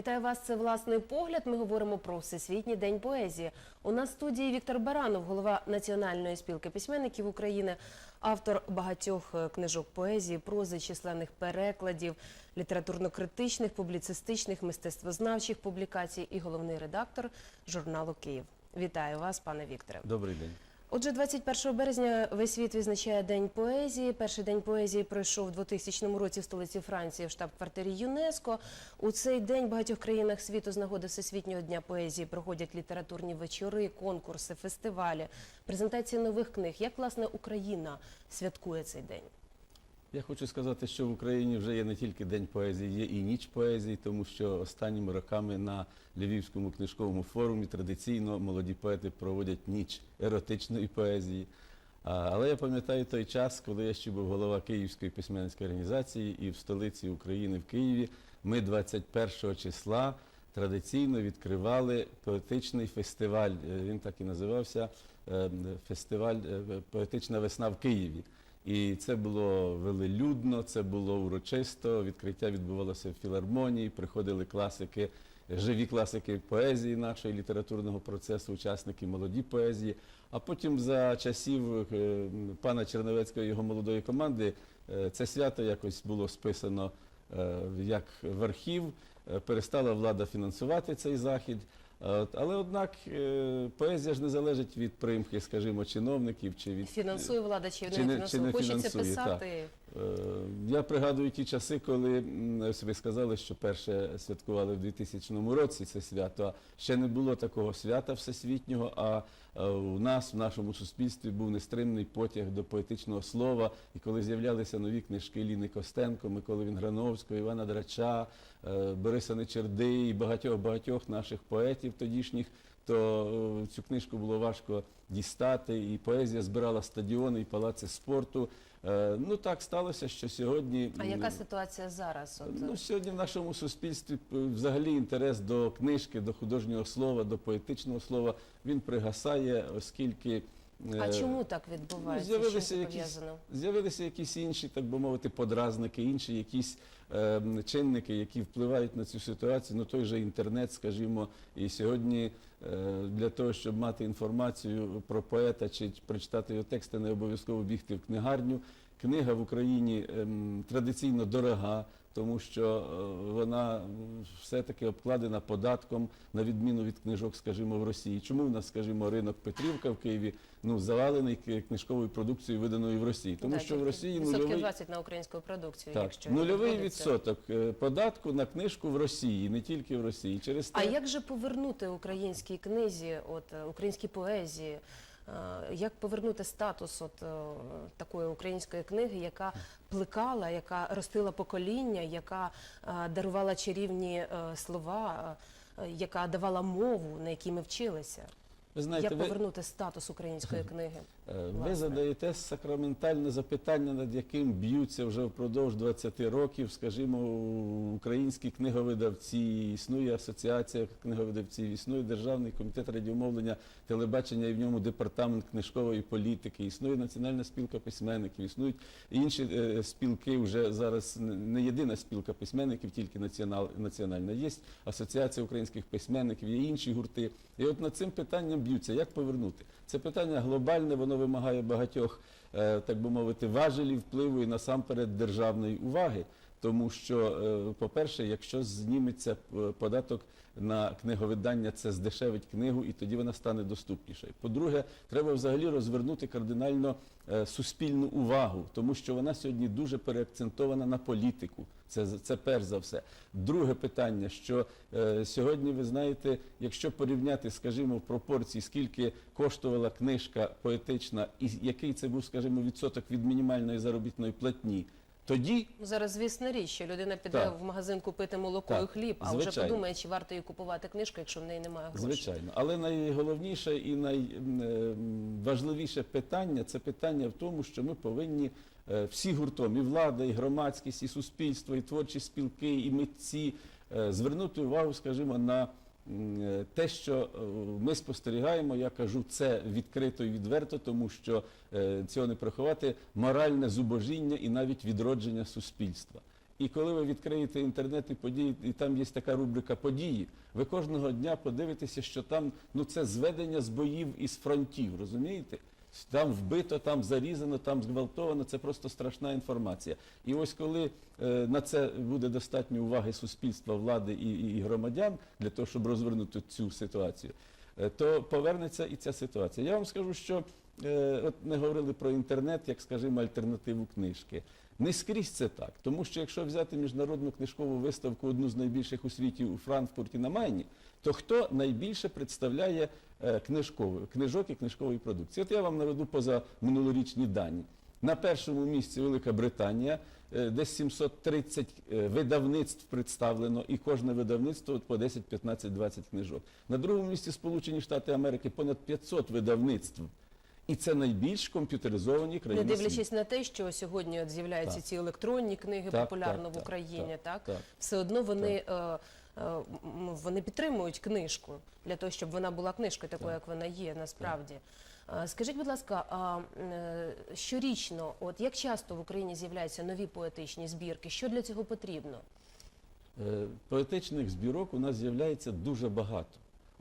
Вітаю вас. Це власний погляд. Ми говоримо про всесвітній день поезії. У нас в студії Віктор Баранов, голова Національної спілки письменників України, автор багатьох е, книжок поезії, прози, численних перекладів, літературно-критичних, публіцистичних, мистецтвознавчих публікацій і головний редактор журналу Київ. Вітаю вас, пане Вікторе. Добрий день. Отже, 21 березня весь світ відзначає День поезії. Перший день поезії пройшов у 2000 році в столиці Франції в штаб-квартирі ЮНЕСКО. У цей день в багатьох країнах світу з нагоди Всесвітнього дня поезії проходять літературні вечори, конкурси, фестивалі, презентації нових книг. Як власне Україна святкує цей день? Я хочу сказати, що в Україні вже є не тільки День поезії, є і ніч поезії, тому що останніми роками на Львівському книжковому форумі традиційно молоді поети проводять ніч еротичної поезії. Але я пам'ятаю той час, коли я ще був голова Київської письменницької організації, і в столиці України в Києві ми 21 числа традиційно відкривали поетичний фестиваль. Е, Він так і називався е, фестиваль е, Поетична весна в Києві. І це було велелюдно, це було урочисто. Відкриття відбувалося в філармонії. Приходили класики, живі класики поезії нашої літературного процесу, учасники молоді поезії. А потім за часів е, пана Черновецького і його молодої команди е, це свято якось було списано е, як в архів. Перестала влада фінансувати цей захід. От, Але однак е, поезія ж не залежить від примхи, скажімо, чиновників чи від Фінансує влада чи не Чи не- фінансує? Хочеться писати. Е, Я пригадую ті часи, коли ви сказали, що перше святкували в 2000 році це свято. Ще не було такого свята всесвітнього. А е, у нас в нашому суспільстві був нестримний потяг до поетичного слова. І коли з'являлися нові книжки Ліни Костенко, Миколи Вінграновського, Івана Драча, е, Бориса Нечерди і багатьох багатьох наших поетів тодішніх. То е, цю книжку було важко дістати, і поезія збирала стадіони і палаци спорту. Е, Ну так сталося, що сьогодні А яка ситуація зараз? От, ну, сьогодні в нашому суспільстві е, взагалі інтерес до книжки, до художнього слова, до поетичного слова він пригасає, оскільки а е, чому так відбувається? З'явилися якісь з'явилися якісь інші, так би мовити, подразники, інші якісь е, чинники, які впливають на цю ситуацію. Ну той же інтернет, скажімо, і сьогодні е, для того, щоб мати інформацію про поета чи прочитати його тексти, не обов'язково бігти в книгарню. Книга в Україні ем, традиційно дорога, тому що е, вона все-таки обкладена податком, на відміну від книжок, скажімо, в Росії. Чому в нас, скажімо, ринок Петрівка в Києві ну завалений книжковою продукцією, виданою в Росії? Тому Да, що в Росії нульовий 20 на українську продукцію, так, якщо нульовий відсоток е, податку на книжку в Росії, не тільки в Росії. Через А як же повернути українській книзі, от е, українській поезії? Е, Як повернути статус от е, такої української книги, яка плекала, яка ростила покоління, яка е, дарувала чарівні слова, яка давала мову, на якій ми вчилися? Ви знаєте, Як ви, повернути статус української книги? е, ви власне? задаєте сакраментальне запитання, над яким б'ються вже впродовж 20 років, скажімо, українські книговидавці, існує асоціація книговидавців, існує Державний комітет радіомовлення, телебачення і в ньому департамент книжкової політики, існує Національна спілка письменників, існують інші е, спілки. Вже зараз не- єдина спілка письменників, тільки націонал, національна. Є асоціація українських письменників, є інші гурти. І от над цим питанням б'ються. Як повернути? Це питання глобальне, воно вимагає багатьох, е, так би мовити, важелів впливу і насамперед державної уваги. Тому що, е, по-перше, якщо зніметься е, податок на книговидання, це здешевить книгу, і тоді вона стане доступнішою. По-друге, треба взагалі розвернути кардинально е, суспільну увагу, тому що вона сьогодні дуже переакцентована на політику. Це, це перш за все. Друге питання, що е, сьогодні ви знаєте, якщо порівняти, скажімо, в пропорції, скільки коштувала книжка поетична, і який це був, скажімо, відсоток від мінімальної заробітної платні, тоді Ну, Зараз, звісно, річ, що людина піде Так. в магазин купити молоко Так, і хліб, а вже подумає, чи варто їй купувати книжку, якщо в неї немає грошей. Звичайно, але найголовніше і найважливіше питання це питання в тому, що ми повинні е, всі гуртом, і влада, і громадськість, і суспільство, і творчі спілки, і митці е, звернути увагу, скажімо, на е, те, що е, ми спостерігаємо, я кажу це відкрито і відверто, тому що е, цього не приховати моральне зубожіння і навіть відродження суспільства. І коли ви відкриєте інтернет і події, і там є така рубрика події, ви кожного дня подивитеся, що там ну це зведення з боїв із фронтів, розумієте? Там вбито, там зарізано, там зґвалтовано. Це просто страшна інформація. І ось коли е, на це буде достатньо уваги суспільства, влади і, і, громадян для того, щоб розвернути цю ситуацію, е, то повернеться і ця ситуація. Я вам скажу, що е, от ми говорили про інтернет, як скажімо, альтернативу книжки. Не скрізь це так, тому що якщо взяти міжнародну книжкову виставку, одну з найбільших у світі у Франкфурті на Майні, то хто найбільше представляє е, книжок і книжкової продукції? От я вам наведу поза минулорічні дані. На першому місці Велика Британія, е, десь 730 е, видавництв представлено, і кожне видавництво по 10, 15, 20 книжок. На другому місці Сполучені Штати Америки понад 500 видавництв. І це найбільш комп'ютеризовані Не країни. світу. дивлячись на те, що сьогодні от з'являються ці електронні книги Так, популярно так, в Україні, так, так, так. все одно вони, м, вони підтримують книжку для того, щоб вона була книжкою такою, як вона є насправді. Е, Скажіть, будь ласка, а е, щорічно, от як часто в Україні з'являються нові поетичні збірки? Що для цього потрібно? Е, Поетичних збірок у нас з'являється дуже багато.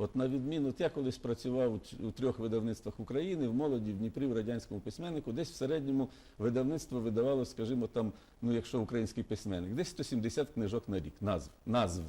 От на відміну, от я колись працював у трьох видавництвах України, в молоді, в Дніпрі, в радянському письменнику, десь в середньому видавництво видавало, скажімо, там, ну якщо український письменник, десь 170 книжок на рік, назв, назв.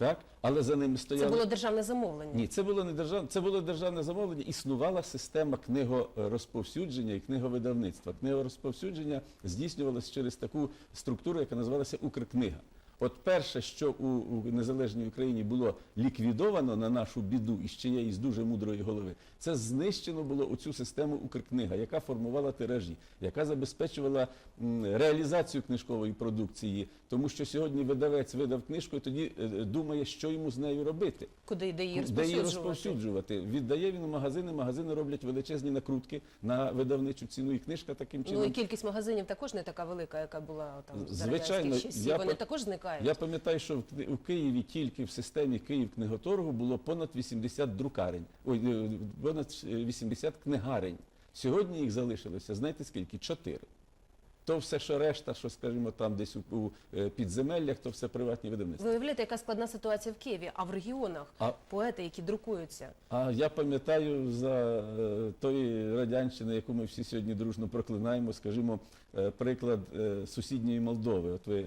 Так? Але за ними Це було державне замовлення. Ні, це було не державне, це було державне замовлення. Існувала система книгорозповсюдження і книговидавництва. Книгорозповсюдження здійснювалося через таку структуру, яка називалася Укркнига. От перше, що у, у незалежній Україні було ліквідовано на нашу біду і з чиєїсь дуже мудрої голови, це знищено було оцю систему Укркнига, яка формувала тиражі, яка забезпечувала реалізацію книжкової продукції. Тому що сьогодні видавець видав книжку і тоді е, е, думає, що йому з нею робити. Куди йде її Де її розповсюджувати? розповсюджувати? Віддає він у магазини, магазини роблять величезні накрутки на видавничу ціну, і книжка таким чином. Ну і кількість магазинів також не така велика, яка була там за Звичайно, часів. я Вони також зникають. Я пам'ятаю, що в у Києві тільки в системі Київ книготоргу було понад 80 друкарень, ой, е, понад е, 80 книгарень. Сьогодні їх залишилося, знаєте скільки? Чотири. То все, що решта, що, скажімо, там десь у, у е, підземеллях, то все приватні видавництва. Ви уявляєте, яка складна ситуація в Києві, а в регіонах А поети, які друкуються. А я пам'ятаю за е, тої радянщини, яку ми всі сьогодні дружно проклинаємо, скажімо, е, приклад е, сусідньої Молдови. От ви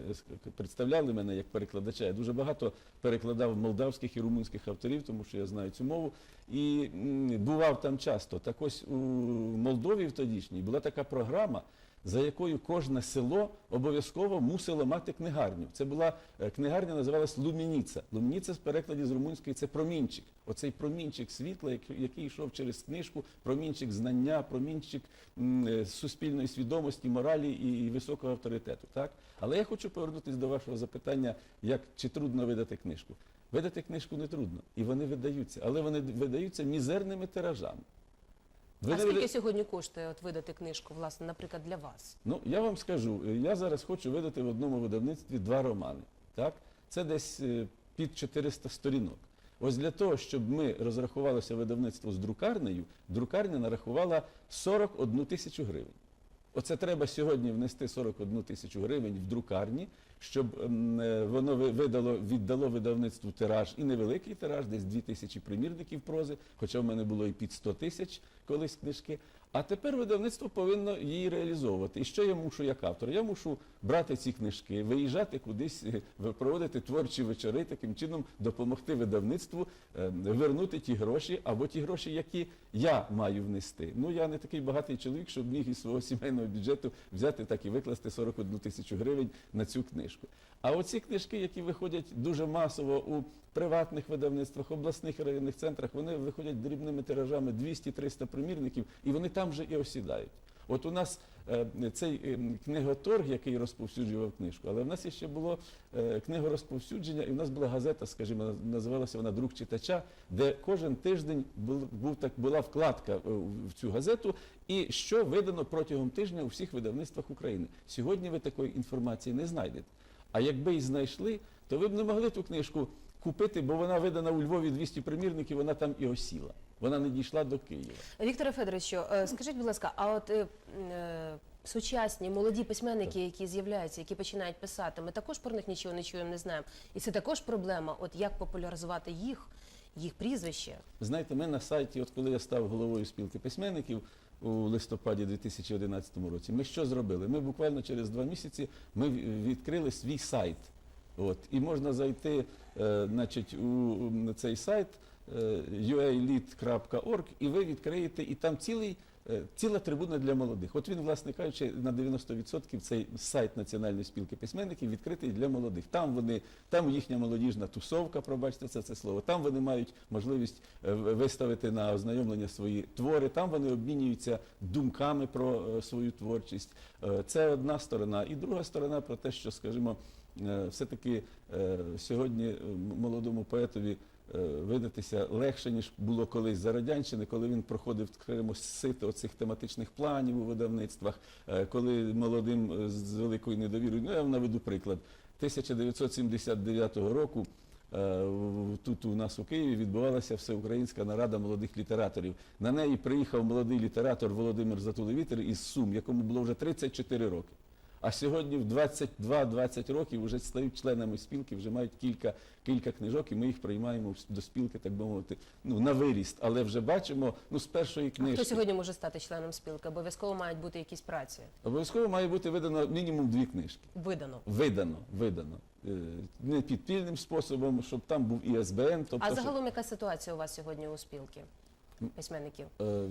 представляли мене як перекладача. Я дуже багато перекладав молдавських і румунських авторів, тому що я знаю цю мову. І бував там часто. Так ось у Молдові в тодішній була така програма. За якою кожне село обов'язково мусило мати книгарню. Це була е, книгарня, називалась Лумініца. Лумініца в перекладі з румунської це промінчик. Оцей промінчик світла, який- йшов через книжку, промінчик знання, промінчик е, суспільної свідомості, моралі і, високого авторитету. Але я хочу повернутися до вашого запитання, як чи трудно видати книжку. Видати книжку не трудно, і вони видаються, але вони видаються мізерними тиражами. Ви а скільки сьогодні коштує от видати книжку, власне, наприклад, для вас? Ну, я вам скажу, я зараз хочу видати в одному видавництві два романи. Так? Це десь е, під 400 сторінок. Ось для того, щоб ми розрахувалося видавництво з друкарнею, друкарня нарахувала 41 тисячу гривень. Оце треба сьогодні внести 41 тисячу гривень в друкарні, щоб ем, е, воно ви- видало, віддало видавництву тираж і невеликий тираж, десь 2 тисячі примірників прози, хоча в мене було і під 100 тисяч колись книжки. А тепер видавництво повинно її реалізовувати. І що я мушу як автор? Я мушу брати ці книжки, виїжджати кудись, е, проводити творчі вечори, таким чином допомогти видавництву е, вернути ті гроші або ті гроші, які я маю внести. Ну я не такий багатий чоловік, щоб міг із свого сімейного бюджету взяти так і викласти 41 тисячу гривень на цю книжку. А оці книжки, які виходять дуже масово у приватних видавництвах, обласних районних центрах, вони виходять дрібними тиражами 200-300 примірників, і вони там вже і осідають. От у нас е, цей е, книготорг, який розповсюджував книжку, але в нас ще було е, книгорозповсюдження, і в нас була газета, скажімо, називалася вона Друг читача, де кожен тиждень був, так, була вкладка в цю газету, і що видано протягом тижня у всіх видавництвах України. Сьогодні ви такої інформації не знайдете. А якби і знайшли, то ви б не могли ту книжку купити, бо вона видана у Львові 200 примірників, вона там і осіла. Вона не дійшла до Києва. Вікторе Федоровичу, е, скажіть, будь ласка, а от е, е, сучасні молоді письменники, які з'являються, які починають писати, ми також про них нічого не чуємо, не знаємо. І це також проблема. От як популяризувати їх, їх прізвище. Знаєте, ми на сайті, от коли я став головою спілки письменників у листопаді 2011 році, ми що зробили? Ми буквально через два місяці ми відкрили свій сайт. От, і можна зайти е, значить, у м, цей сайт е, uaelite.org, і ви відкриєте, і там цілий. е, Ціла трибуна для молодих. От він, власне кажучи, на 90% цей сайт Національної спілки письменників відкритий для молодих. Там вони, там їхня молодіжна тусовка, пробачте це, це слово. Там вони мають можливість е, виставити на ознайомлення свої твори. Там вони обмінюються думками про е, свою творчість. Е, Це одна сторона. І друга сторона про те, що, скажімо, все-таки е, сьогодні е, молодому поетові е, видатися легше, ніж було колись за радянщини, коли він проходив скажімо, сито цих тематичних планів у видавництвах, е, коли молодим е, з великою недовірою, ну я вам наведу приклад. 1979 року е, тут у нас у Києві відбувалася всеукраїнська нарада молодих літераторів. На неї приїхав молодий літератор Володимир Затулевітер із Сум, якому було вже 34 роки. А сьогодні в 22-20 років вже стають членами спілки, вже мають кілька, кілька книжок, і ми їх приймаємо до спілки, так би мовити, ну, на виріст. Але вже бачимо ну, з першої А книжки. хто сьогодні може стати членом спілки? Обов'язково мають бути якісь праці. Обов'язково має бути видано мінімум дві книжки. Видано. Видано, видано. Е, Не підпільним способом, щоб там був і СБН. Тобто, А загалом яка ситуація у вас сьогодні у спілки письменників? Е,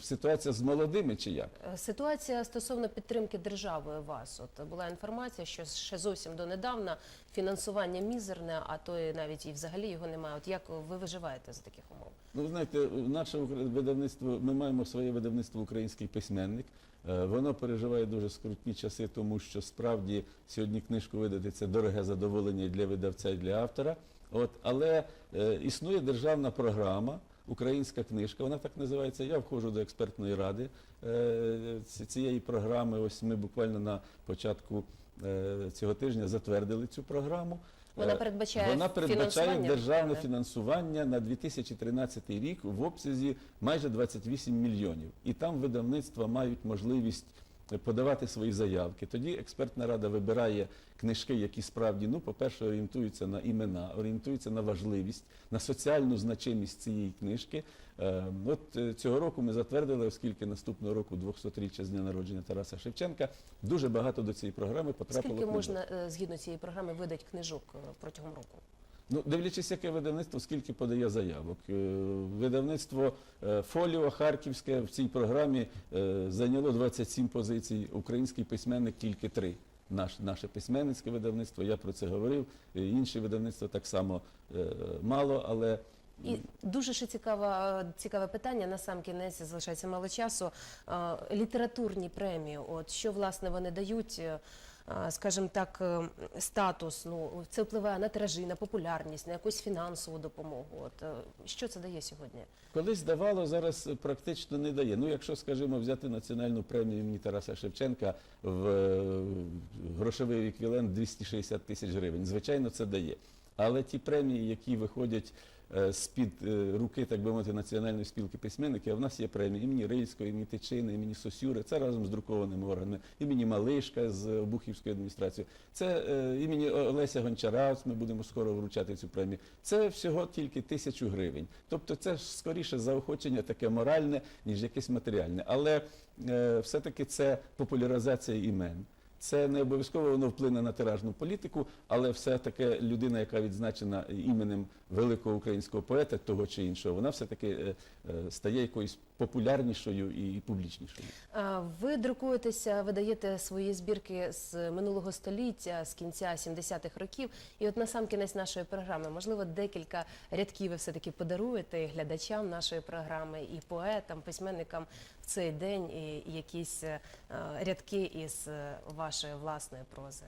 ситуація з молодими чи як? Е, Ситуація стосовно підтримки державою вас. От була інформація, що ще зовсім донедавна фінансування мізерне, а то і навіть і взагалі його немає. От як ви виживаєте за таких умов? Ну, ви знаєте, наше видавництво, ми маємо своє видавництво Український письменник. Е, Воно переживає дуже скрутні часи, тому що справді сьогодні книжку видати це дороге задоволення і для видавця і для автора. От, але е, існує державна програма. Українська книжка, вона так називається. Я входжу до експертної ради е, цієї програми. Ось ми буквально на початку е, цього тижня затвердили цю програму. Вона Е, передбачає вона передбачає фінансування державне фінансування на 2013 рік в обсязі майже 28 мільйонів. І там видавництва мають можливість подавати свої заявки. Тоді експертна рада вибирає книжки, які справді, ну, по-перше, орієнтуються на імена, орієнтуються на важливість, на соціальну значимість цієї книжки. Е, От е, цього року ми затвердили, оскільки наступного року 200-річчя з дня народження Тараса Шевченка, дуже багато до цієї програми потрапило. Скільки книжок. можна е, згідно цієї програми видати книжок е, протягом року? Ну, дивлячись, яке видавництво, скільки подає заявок. Е, Видавництво е, Фоліо Харківське в цій програмі е, зайняло 27 позицій, український письменник тільки три. Наш, наше письменницьке видавництво, я про це говорив. Е, Інші видавництва так само мало, але І дуже ще цікаве, питання. На сам кінець залишається мало часу. Літературні премії, от що власне вони дають, скажімо так, е, статус. Ну це впливає на тиражі, на популярність, на якусь фінансову допомогу. От е, що це дає сьогодні? Колись давало, зараз практично не дає. Ну, якщо, скажімо, взяти національну премію імені Тараса Шевченка в е, грошовий еквівалент 260 тисяч гривень, звичайно, це дає. Але ті премії, які виходять е, з-під е, руки, так би мовити, Національної спілки письменників, а в нас є премії імені Рильського, імені Тичини, імені Сосюри, це разом з друкованими органами, імені Малишка з Обухівської адміністрації, це е, імені Олеся Гончара, ми будемо скоро вручати цю премію. Це всього тільки тисячу гривень. Тобто це ж скоріше заохочення таке моральне, ніж якесь матеріальне. Але все-таки це популяризація імен. Це не обов'язково воно вплине на тиражну політику, але все-таки людина, яка відзначена іменем великого українського поета, того чи іншого, вона все-таки е, е, стає якоюсь популярнішою і публічнішою. А Ви друкуєтеся, видаєте свої збірки з минулого століття, з кінця 70-х років. І от на сам кінець нашої програми, можливо, декілька рядків ви все-таки подаруєте і глядачам нашої програми, і поетам, письменникам цей день, і якісь е, рядки із е, вашої власної прози.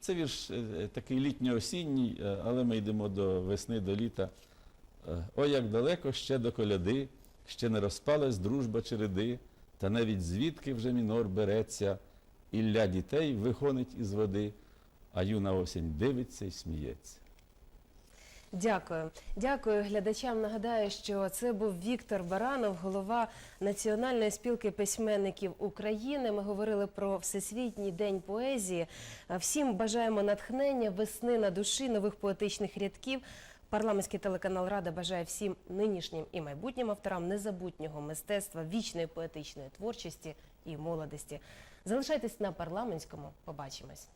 Це вірш е, такий літньо-осінній, але ми йдемо до весни, до літа. Ой, як далеко ще до коляди, ще не розпалась дружба череди, та навіть звідки вже мінор береться, ілля дітей вигонить із води, а юна осінь дивиться і сміється. Дякую, дякую глядачам. Нагадаю, що це був Віктор Баранов, голова Національної спілки письменників України. Ми говорили про Всесвітній день поезії. Всім бажаємо натхнення, весни на душі, нових поетичних рядків. Парламентський телеканал Рада бажає всім нинішнім і майбутнім авторам незабутнього мистецтва, вічної поетичної творчості і молодості. Залишайтесь на парламентському. Побачимось.